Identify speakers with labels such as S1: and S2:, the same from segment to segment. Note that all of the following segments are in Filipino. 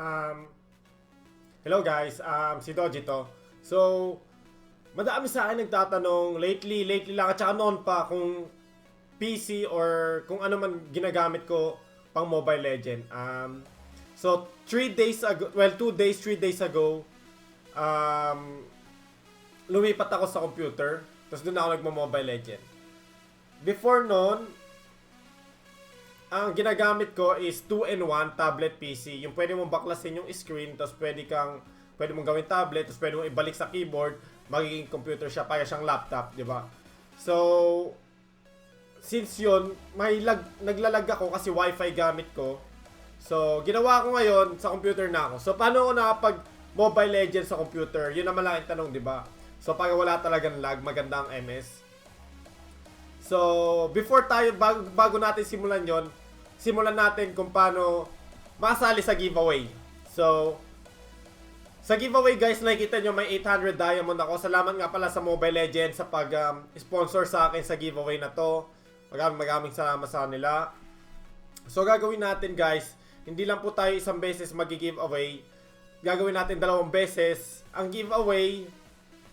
S1: Um, hello guys, um, si Doji to. So, madami sa akin nagtatanong lately, lately lang, at saka noon pa kung PC or kung ano man ginagamit ko pang Mobile Legend. Um, so, 3 days ago, well, 2 days, 3 days ago, um, lumipat ako sa computer. Tapos doon ako nagmo-Mobile Legend. Before noon, ang ginagamit ko is 2-in-1 tablet PC. Yung pwede mong baklasin yung screen, tapos pwede kang pwede mong gawin tablet, tapos pwede mong ibalik sa keyboard, magiging computer siya, kaya siyang laptop, di ba? So, since yun, may lag, naglalag ako kasi wifi gamit ko. So, ginawa ko ngayon sa computer na ako. So, paano ako nakapag Mobile Legends sa computer? Yun naman lang ang tanong, di ba? So, pag wala talagang lag, maganda ang MS. So, before tayo, bago, bago natin simulan yon simulan natin kung paano makasali sa giveaway. So, sa giveaway guys, nakikita nyo may 800 diamond ako. Salamat nga pala sa Mobile Legends sa pag-sponsor sa akin sa giveaway na to. Maraming maraming salamat sa nila. So, gagawin natin guys, hindi lang po tayo isang beses magi-giveaway. Gagawin natin dalawang beses. Ang giveaway,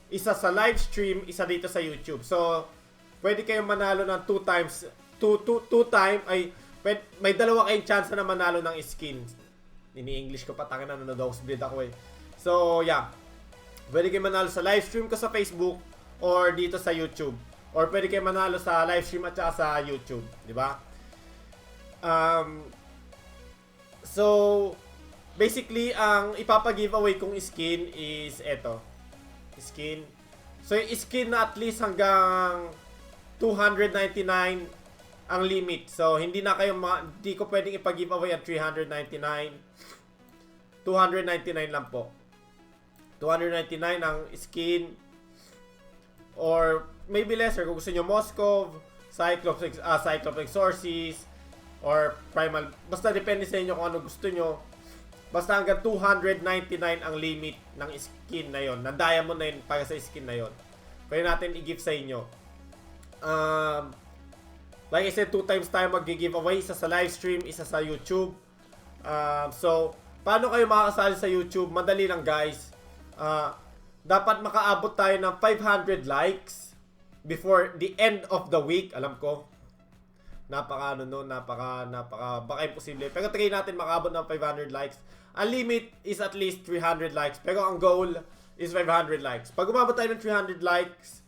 S1: isa sa live stream, isa dito sa YouTube. So, pwede kayong manalo ng two times, two, two, two time, ay, pwede, may dalawa kayong chance na manalo ng skin. Ini-English ko pa, tanga na nanodogs bleed ako eh. So, yeah. Pwede kayo manalo sa live stream ko sa Facebook or dito sa YouTube. Or pwede kayo manalo sa live stream at sa YouTube. Di ba? Um, so, basically, ang ipapag-giveaway kong skin is eto. Skin. So, yung skin na at least hanggang 299 ang limit. So, hindi na kayo, ma- hindi ko pwedeng ipag-giveaway ang 399. 299 lang po. 299 ang skin. Or maybe lesser kung gusto nyo Moskov, Cyclops, ah, Cyclops Exorcist, or Primal. Basta depende sa inyo kung ano gusto nyo. Basta hanggang 299 ang limit ng skin na yon, ng diamond na yun para sa skin na yon. Pwede natin i-give sa inyo. Um, like I said, two times tayo mag-giveaway. Isa sa live stream, isa sa YouTube. Um, so, paano kayo makakasali sa YouTube? Madali lang guys. Uh, dapat makaabot tayo ng 500 likes before the end of the week. Alam ko, napaka ano no, napaka napaka baka imposible. Pero try natin makaabot ng 500 likes. Ang limit is at least 300 likes. Pero ang goal is 500 likes. Pag umabot tayo ng 300 likes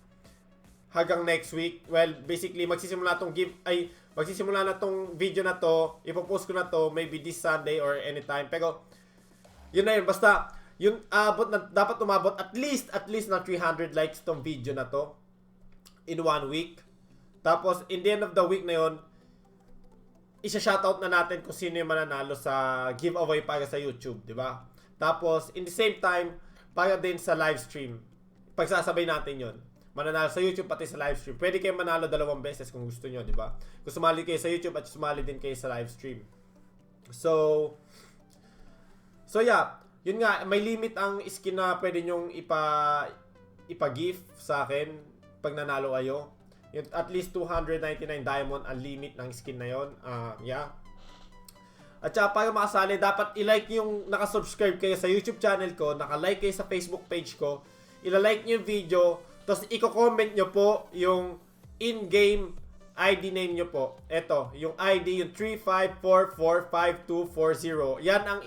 S1: hanggang next week, well, basically magsisimula tong give ay magsisimula na tong video na to, ipopost ko na to maybe this Sunday or anytime. Pero yun na yun, basta yun abot na dapat umabot at least at least na 300 likes tong video na to in one week. Tapos in the end of the week na yun, isa-shoutout na natin kung sino yung mananalo sa giveaway para sa YouTube, di ba? Tapos, in the same time, para din sa live stream. Pagsasabay natin yon Mananalo sa YouTube pati sa live stream. Pwede kayo manalo dalawang beses kung gusto nyo, di ba? Kung sumali kayo sa YouTube at sumali din kayo sa live stream. So, so yeah, yun nga, may limit ang skin na pwede nyong ipa, ipa-gift sa akin pag nanalo kayo. Yung at least 299 diamond ang limit ng skin na yon. Ah, yeah. At saka para makasali, dapat i-like yung nakasubscribe kayo sa YouTube channel ko, naka-like kayo sa Facebook page ko, ila-like nyo yung video, tapos i-comment nyo po yung in-game ID name nyo po. Ito, yung ID, yung 35445240. Yan ang,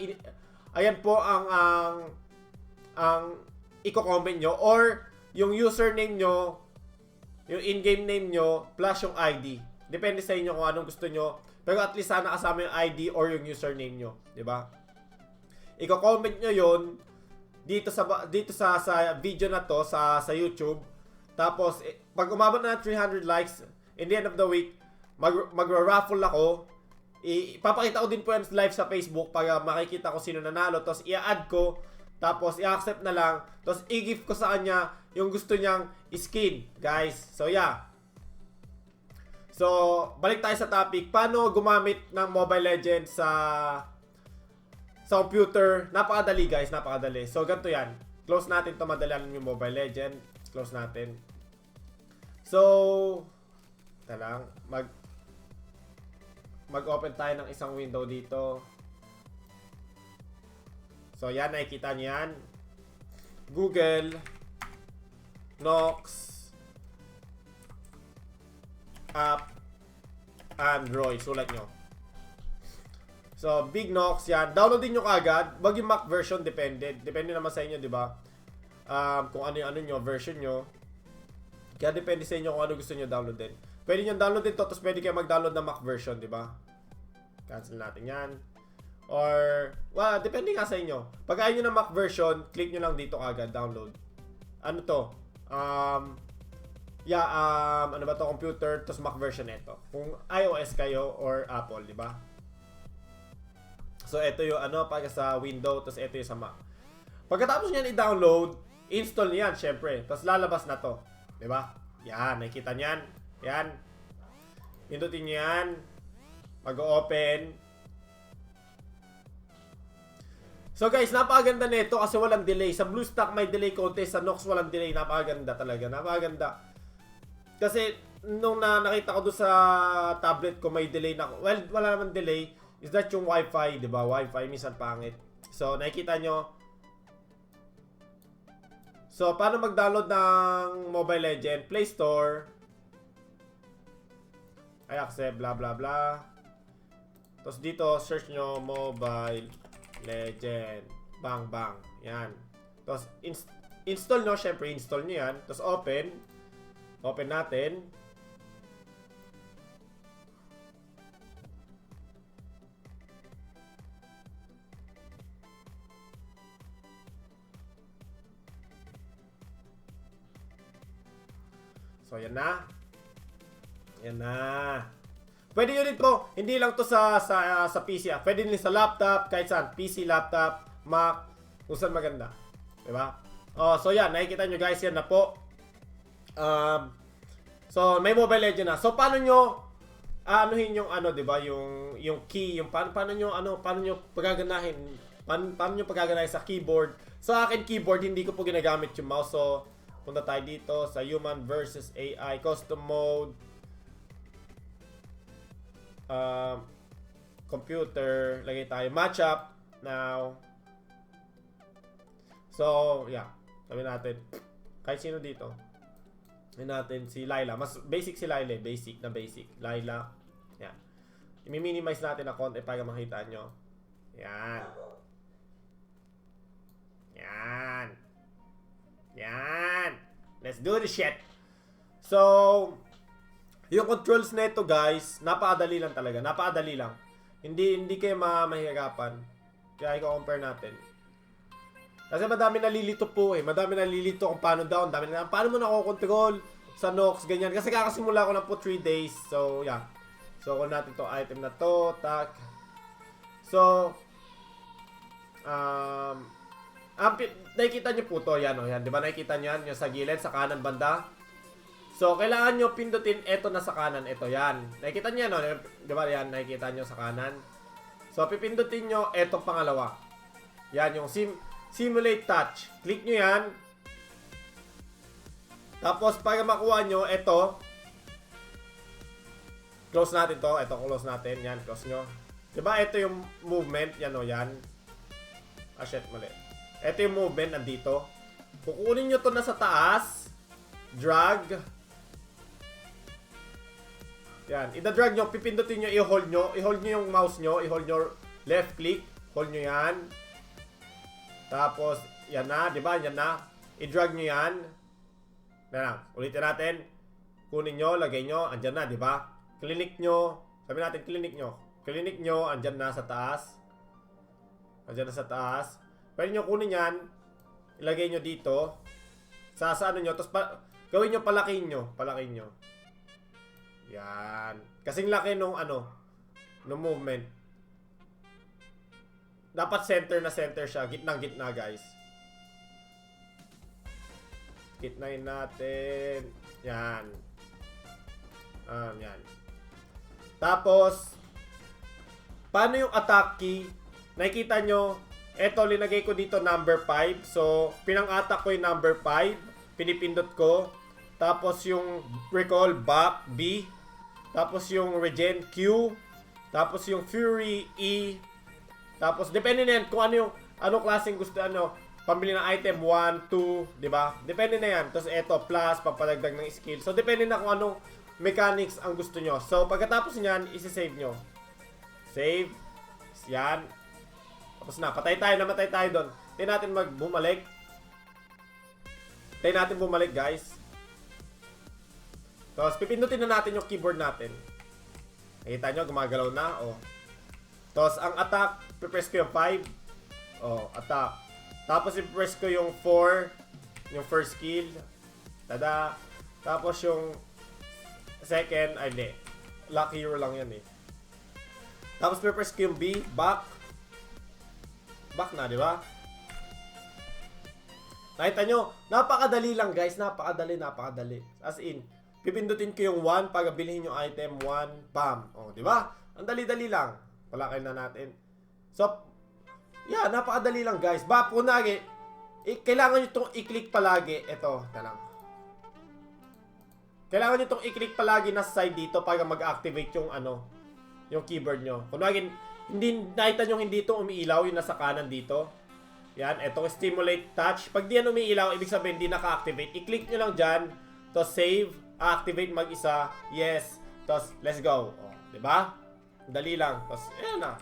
S1: ayan po ang, ang, ang i-comment nyo. Or, yung username nyo, yung in-game name nyo, plus yung ID. Depende sa inyo kung anong gusto nyo. Pero at least sana kasama yung ID or yung username nyo. ba? Iko-comment nyo yon dito sa dito sa sa video na to sa sa YouTube. Tapos eh, pag umabot na ng 300 likes in the end of the week, mag magra-raffle ako. Ipapakita ko din po yan live sa Facebook para makikita ko sino nanalo. Tapos i-add ko. Tapos i-accept na lang. Tapos i-gift ko sa kanya yung gusto niyang skin, guys. So yeah. So, balik tayo sa topic. Paano gumamit ng Mobile Legends sa sa computer? Napakadali, guys. Napakadali. So, ganito yan. Close natin to madalan yung Mobile Legend. Close natin. So, ito lang. Mag mag-open tayo ng isang window dito. So, yan, nakikita nyo yan. Google, Nox, App, Android. Sulat nyo. So, Big Nox yan. Downloadin nyo kagad. Wag yung Mac version, depende. Depende naman sa inyo, di ba? Um, kung ano yung ano nyo, version nyo. Kaya depende sa inyo kung ano gusto nyo downloadin. Pwede nyo downloadin to, tapos pwede kayo mag-download ng Mac version, di ba? Cancel natin yan. Or, well, depende nga sa inyo. Pag ayaw nyo ng Mac version, click nyo lang dito kagad, download. Ano to? Um, yeah, um, ano ba to, computer, tapos Mac version ito. Kung iOS kayo or Apple, di ba? So, ito yung ano, pag sa Windows, tapos ito yung sa Mac. Pagkatapos niyan i-download, install niyan, syempre. Tapos lalabas na to. Di ba? Yan, nakikita niyan. Yan. Pindutin niyo yan. Mag-open. So guys, napakaganda nito kasi walang delay. Sa BlueStack may delay konti, sa Nox walang delay. Napakaganda talaga. Napakaganda. Kasi nung na nakita ko doon sa tablet ko may delay na well wala naman delay is that yung wifi di ba wifi minsan pangit so nakikita nyo so paano mag-download ng Mobile Legend? Play Store. I accept blah blah blah. Tapos dito search nyo Mobile Legend. Bang bang. Yan. Tapos ins- install nyo. Syempre install nyo yan. Tapos open. Open natin So, yan na. Yan na. Pwede yun dito, hindi lang to sa sa, sa PC ah. Pwede din sa laptop, kahit saan. PC, laptop, Mac, kung saan maganda. Diba? Oh, so yan, nakikita nyo guys, yan na po. Um, so, may Mobile Legend na. So, paano nyo anuhin yung ano, 'di ba, yung yung key, yung paano paano nyo ano, paano nyo pagaganahin, paano, paano nyo pagaganahin sa keyboard. Sa akin keyboard hindi ko po ginagamit yung mouse. So, punta tayo dito sa human versus AI custom mode. Um, computer, lagay tayo matchup now. So, yeah. Sabi natin, kahit sino dito. Sabi natin si Laila. Mas basic si Laila, eh. basic na basic. Laila. Yan. I-minimize natin na konti para makita nyo. Yan. Yan. Yan. Let's do the shit. So, yung controls nito guys, napakadali lang talaga. Napakadali lang. Hindi hindi kayo ma mahihirapan. Kaya i-compare natin. Kasi madami nalilito po eh. Madami nalilito kung paano down. Dami na, paano mo nakokontrol sa Nox, ganyan. Kasi kakasimula ko na po 3 days. So, yeah. So, kung natin to item na to, tak. So, um, ang nakikita nyo po to, yan o, yan. Di ba nakikita nyo yan, yung sa gilid, sa kanan banda? So, kailangan nyo pindutin ito na sa kanan, ito, yan. Nakikita nyo yan, o, di ba yan, nakikita nyo sa kanan? So, pipindutin nyo etong pangalawa. Yan, yung sim simulate touch. Click nyo yan. Tapos, para makuha nyo, ito. Close natin to. Ito, close natin. Yan, close nyo. Diba, ito yung movement. Yan o, yan. Ah, shit, mali. Ito yung movement, nandito. Kukunin nyo to na sa taas. Drag. Yan. Ida-drag nyo, pipindutin nyo, i-hold nyo. I-hold nyo yung mouse nyo. I-hold nyo left click. Hold nyo yan. Tapos, yan na, ba? Yan na. I-drag nyo yan. Yan lang. Ulitin natin. Kunin nyo, lagay nyo, andyan na, ba? Clinic nyo. Sabi natin, clinic nyo. Clinic nyo, andyan na sa taas. Andyan na sa taas. Pwede nyo kunin yan. Ilagay nyo dito. Sa, sa ano nyo. Tapos, pa, gawin nyo, palakin nyo. Palakin nyo. Yan. Kasing laki nung ano, nung movement. Dapat center na center siya. Gitnang gitna, guys. Gitnain natin. Yan. Um, yan. Tapos, paano yung attack key? Nakikita nyo, eto, linagay ko dito number 5. So, pinang-attack ko yung number 5. Pinipindot ko. Tapos yung recall back, B. Tapos yung regen, Q. Tapos yung fury, E. Tapos, depende na yan kung ano yung, anong klaseng gusto, ano, pambili ng item 1, 2, di ba? Depende na yan. Tapos eto, plus, papadagdag ng skill. So, depende na kung anong mechanics ang gusto nyo. So, pagkatapos nyan, isi-save nyo. Save. Yan. Tapos na, patay tayo, namatay tayo doon. Tayo natin mag bumalik. Tayo natin bumalik, guys. Tapos, pipindutin na natin yung keyboard natin. Nakita nyo, gumagalaw na. Oh. Tapos, ang attack, pipress ko yung 5. Oh, attack. Tapos, i-press ko yung 4. Yung first skill. Tada. Tapos, yung second, ay, hindi. Luck hero lang yan eh. Tapos, pipress ko yung B. Back. Back na, di ba? Nakita nyo, napakadali lang guys, napakadali, napakadali. As in, pipindutin ko yung 1 para bilhin yung item 1, bam. O, di ba? Ang dali-dali lang. Palakay na natin. So, yeah, napakadali lang guys. Ba, punagi, i- kailangan nyo itong i-click palagi. Ito, talang. Kailangan nyo itong i-click palagi na side dito para mag-activate yung ano, yung keyboard nyo. Kunwari, hindi, nakita nyo hindi ito umiilaw, yung nasa kanan dito. Yan, etong stimulate touch. Pag di yan umiilaw, ibig sabihin hindi naka-activate. I-click nyo lang dyan, to save, activate mag-isa, yes, tapos let's go. O, di ba? Dali lang. Tapos, ayan na.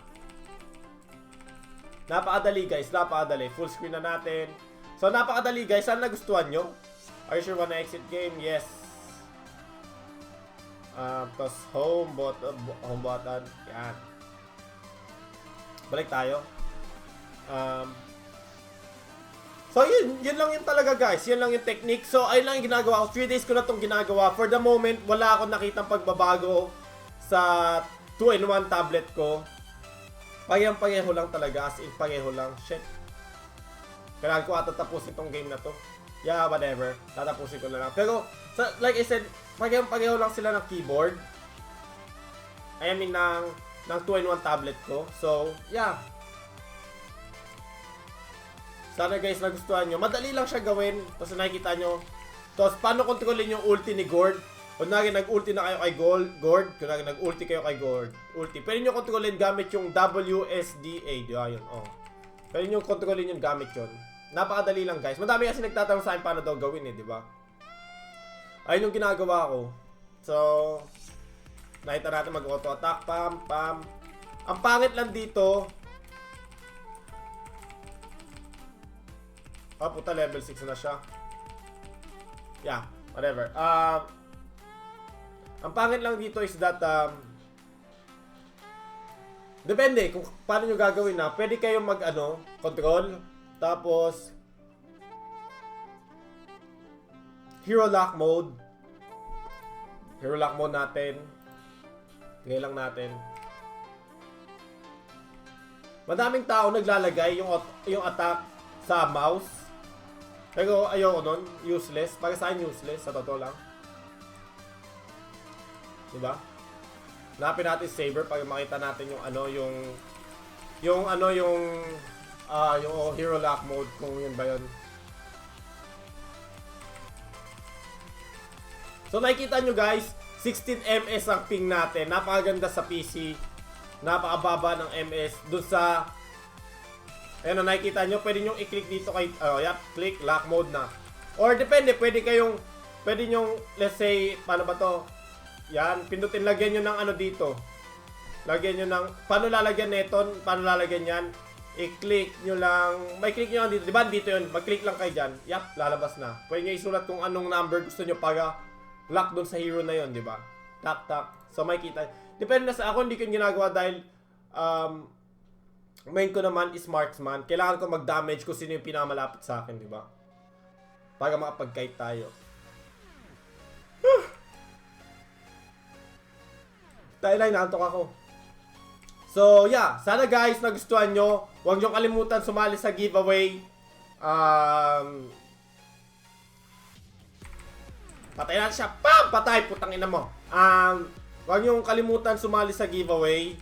S1: Napakadali guys, napakadali. Full screen na natin. So, napakadali guys. Sana nagustuhan nyo? Are you sure wanna exit game? Yes. Um, tapos home button, home button. Yan. Balik tayo. Um, so, yun. Yun lang yun talaga, guys. Yun lang yung technique. So, ayun lang yung ginagawa ko. 3 days ko na itong ginagawa. For the moment, wala akong nakitang pagbabago sa 2-in-1 tablet ko. Pareho-pareho lang talaga. As in, pareho lang. Shit. Kailangan ko ata tapusin itong game na to. Yeah, whatever. Tatapusin ko na lang. Pero, sa, like I said, pareho-pareho lang sila ng keyboard. I mean, ng, ng 2-in-1 tablet ko. So, yeah. Sana guys nagustuhan nyo. Madali lang siya gawin. Tapos nakikita nyo. Tapos paano kontrolin yung ulti ni Gord. Kunwari nag-ulti na kayo kay Gold, Gord. Kunwari nag-ulti kayo kay Gord. Ulti. Pwede nyo kontrolin gamit yung WSDA. Di ba yun? Oh. Pwede nyo kontrolin yung gamit yun. Napakadali lang guys. Madami kasi nagtatanong sa akin paano daw gawin eh. Di ba? Ayun yung ginagawa ko. So, nakita natin mag-auto attack. Pam, pam. Ang pangit lang dito, Ah, puta, level 6 na siya. Yeah, whatever. Um, ang pangit lang dito is that, um, depende kung paano nyo gagawin na. Pwede kayong mag, ano, control. Tapos, hero lock mode. Hero lock mode natin. Tingnan lang natin. Madaming tao naglalagay yung, yung attack sa mouse. Pero ayoko nun, useless. Para sa akin useless, sa totoo lang. Diba? Hanapin natin saber para makita natin yung ano, yung yung ano yung ah yung hero lock mode kung yun ba yun. So nakikita nyo guys, 16 ms ang ping natin. Napakaganda sa PC. Napakababa ng ms dun sa Ayan o, nakikita nyo, pwede nyo i-click dito kay, oh, yep, click, lock mode na. Or depende, pwede kayong, pwede nyo, let's say, paano ba to? Yan, pindutin, lagyan nyo ng ano dito. Lagyan nyo ng, paano lalagyan neton? Paano lalagyan yan? I-click nyo lang, may click nyo lang dito, di ba dito yun? Mag-click lang kayo dyan, yep, lalabas na. Pwede nyo isulat kung anong number gusto nyo para lock dun sa hero na yon di ba? Tak, tak. So, may kita. Depende na sa ako, hindi ko ginagawa dahil, um, main ko naman is marksman. Kailangan ko mag-damage kung sino yung pinakamalapit sa akin, di ba? Para makapag-kite tayo. Tayo lang, naantok ako. So, yeah. Sana guys, nagustuhan nyo. Huwag nyo kalimutan sumali sa giveaway. Um, patay natin siya. Pam! Patay, putang ina mo. Um, huwag nyo kalimutan sumali sa giveaway.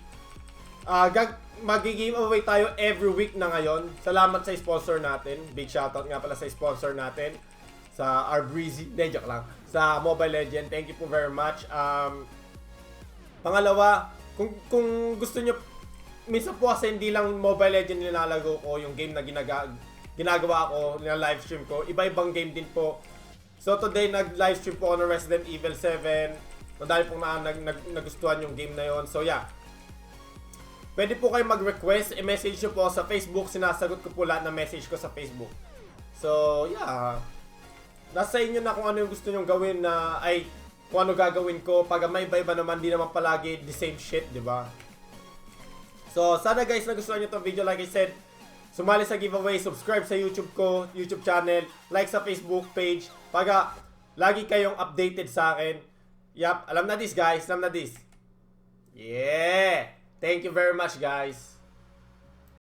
S1: Ah, gag magi-giveaway tayo every week na ngayon. Salamat sa sponsor natin. Big shoutout nga pala sa sponsor natin sa Arbreezy. Hindi, joke lang. Sa Mobile Legend. Thank you po very much. Um, pangalawa, kung, kung gusto nyo minsan po kasi hindi lang Mobile Legends nilalaro ko, yung game na ginaga, ginagawa ko, na live stream ko. Iba-ibang game din po. So today nag-live stream po ako ng Resident Evil 7. Madami pong na, nag, nag, nagustuhan yung game na yon. So yeah. Pwede po kayo mag-request, i-message nyo po sa Facebook. Sinasagot ko po lahat ng message ko sa Facebook. So yeah. Nasa inyo na kung ano yung gusto nyong gawin na ay kung ano gagawin ko. Pag may iba-iba naman, di naman palagi the same shit, di ba? So, sana guys nagustuhan nyo itong video. Like I said, sumali sa giveaway, subscribe sa YouTube ko, YouTube channel, like sa Facebook page. Para lagi kayong updated sa akin. Yup, alam na this guys, alam na this. Yeah! Thank you very much guys.